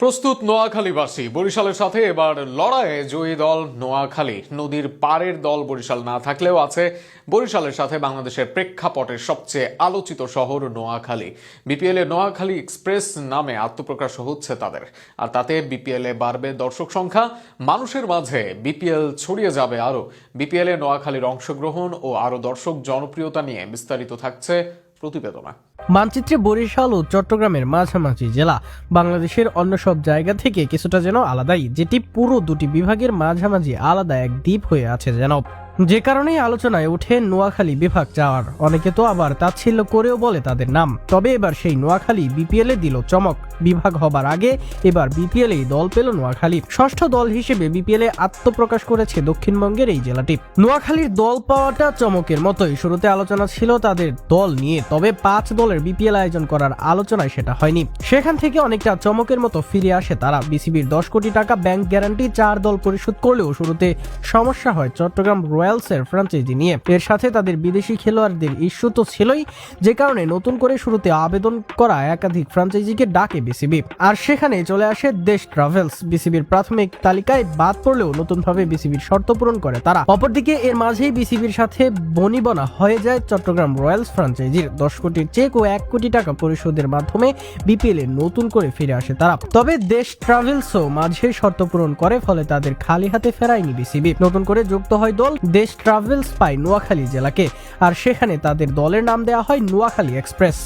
প্রস্তুত নোয়াখালীবাসী। বরিশালের সাথে এবার লড়াইয়ে জয়ী দল নোয়াখালী। নদীর পাড়ের দল বরিশাল না থাকলেও আছে বরিশালের সাথে বাংলাদেশের প্রেক্ষাপটের সবচেয়ে আলোচিত শহর নোয়াখালী। বিপিএল এ নোয়াখালী এক্সপ্রেস নামে আত্মপ্রকাশ হচ্ছে তাদের। আর তাতে বিপিএল এ বাড়বে দর্শক সংখ্যা। মানুষের মাঝে বিপিএল ছড়িয়ে যাবে আরও। বিপিএল এ নোয়াখালীর অংশগ্রহণ ও আরও দর্শক জনপ্রিয়তা নিয়ে বিস্তারিত থাকছে প্রতিবেদনা। মানচিত্রে বরিশাল ও চট্টগ্রামের মাঝামাঝি জেলা। বাংলাদেশের অন্য সব জায়গা থেকে কিছুটা যেন আলাদাই, যেটি পুরো দুটি বিভাগের মাঝামাঝি আলাদা এক দ্বীপ হয়ে আছে যেন। যে কারণেই আলোচনায় ওঠে নোয়াখালী বিভাগ যাওয়ার। অনেকে তো আবার তাচ্ছিল্য করেও বলে তাদের নাম। তবে এবার সেই নোয়াখালী বিপিএল এ দিল চমক। বিভাগ হবার আগে এবার বিপিএল এই দল পেল নোয়াখালী ষষ্ঠ দল হিসেবে বিপিএল এ আত্মপ্রকাশ করেছে দক্ষিণবঙ্গের এই জেলাটি। নোয়াখালীর দল পাওয়াটা চমকের মতোই। শুরুতে আলোচনা ছিল তাদের দল নিয়ে, তবে পাঁচ দলের বিপিএল আয়োজন করার আলোচনায় সেটা হয়নি। সেখান থেকে অনেকটা চমকের মতো ফিরে আসে তারা। বিসিবির দশ কোটি টাকা ব্যাংক গ্যারান্টি চার দল পরিশোধ করলেও শুরুতে সমস্যা হয়। চট্টগ্রাম রয়্যালসের ফ্রাঞ্চাইজি নিয়ে। এর সাথে তাদের বিদেশি খেলোয়াড়দের ইস্যু তো ছিলই, যে কারণে নতুন করে শুরুতে আবেদন করা একাধিক ফ্রাঞ্চাইজিকে ডাকে বিসিবি। আর সেখানে চলে আসে দেশ ট্রাভেলস, বিসিবির প্রাথমিক তালিকায় বাদ পড়লেও নতুনভাবে বিসিবির শর্ত পূরণ করে তারা। অপরদিকে, এর মাঝেই বিসিবির সাথে বনিবনা হয়ে যায় চট্টগ্রাম রয়্যালস ফ্রাঞ্চাইজির। দশ কোটির চেক ও এক কোটি টাকা পরিশোধের মাধ্যমে বিপিএল এ নতুন করে ফিরে আসে তারা। তবে দেশ ট্রাভেলসও মাঝে শর্ত পূরণ করে, ফলে তাদের খালি হাতে ফেরায়নি বিসিবি। নতুন করে যুক্ত হয় দল দেশ ট্রাভেলস পায় নোয়াখালী জেলাকে। আর সেখানে তাদের দলের নাম দেওয়া হয় নোয়াখালী এক্সপ্রেস।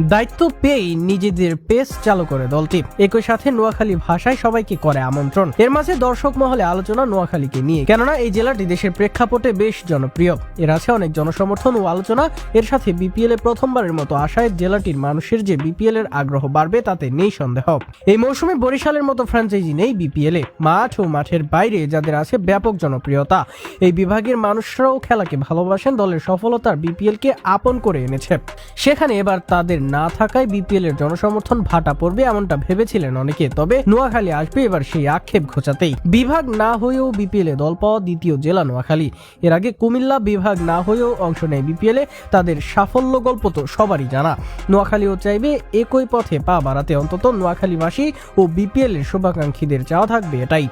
দায়িত্ব পেয়েই নিজেদের পেস চালু করে দলটি। একই সাথে নোয়াখালী ভাষায় সবাইকে করে আমন্ত্রণ। এর মাঝে দর্শক মহলে আলোচনা নোয়াখালীকে নিয়ে। কেননা এই জেলাটি দেশের প্রেক্ষাপটে বেশ জনপ্রিয়। এর আছে অনেক জনসমর্থন ও আলোচনা। এর সাথে বিপিএল এ প্রথমবারের মতো আশায় জেলাটির মানুষের যে বিপিএল এর আগ্রহ বাড়বে তাতে নেই সন্দেহ। এই মৌসুমে বরিশালের মতো ফ্র্যাঞ্চাইজি নেই বিপিএল এ। মাঠ ও মাঠের বাইরে যাদের আছে ব্যাপক জনপ্রিয়তা। এই বিভাগের মানুষরাও খেলাকে ভালোবাসেন। দলের সফলতার বিপিএল কে আপন করে এনেছে। সেখানে এবার তাদের না থাকায় বিপিএল এর জনসমর্থন ভাটা পড়বে এমনটা ভেবেছিলেন অনেকে। তবে নোয়াখালী আসবে এবার সেই আক্ষেপ ঘোচাতেই। বিভাগ না হয়েও বিপিএল এ দল পাওয়া দ্বিতীয় জেলা নোয়াখালী। এর আগে কুমিল্লা বিভাগ না হয়েও অংশ নেয় বিপিএল এ, তাদের সাফল্য গল্প তো সবারই জানা। নোয়াখালীও চাইবে একই পথে পা বাড়াতে। অন্তত নোয়াখালীবাসী ও বিপিএল এর শুভাকাঙ্ক্ষীদের চাওয়া থাকবে এটাই।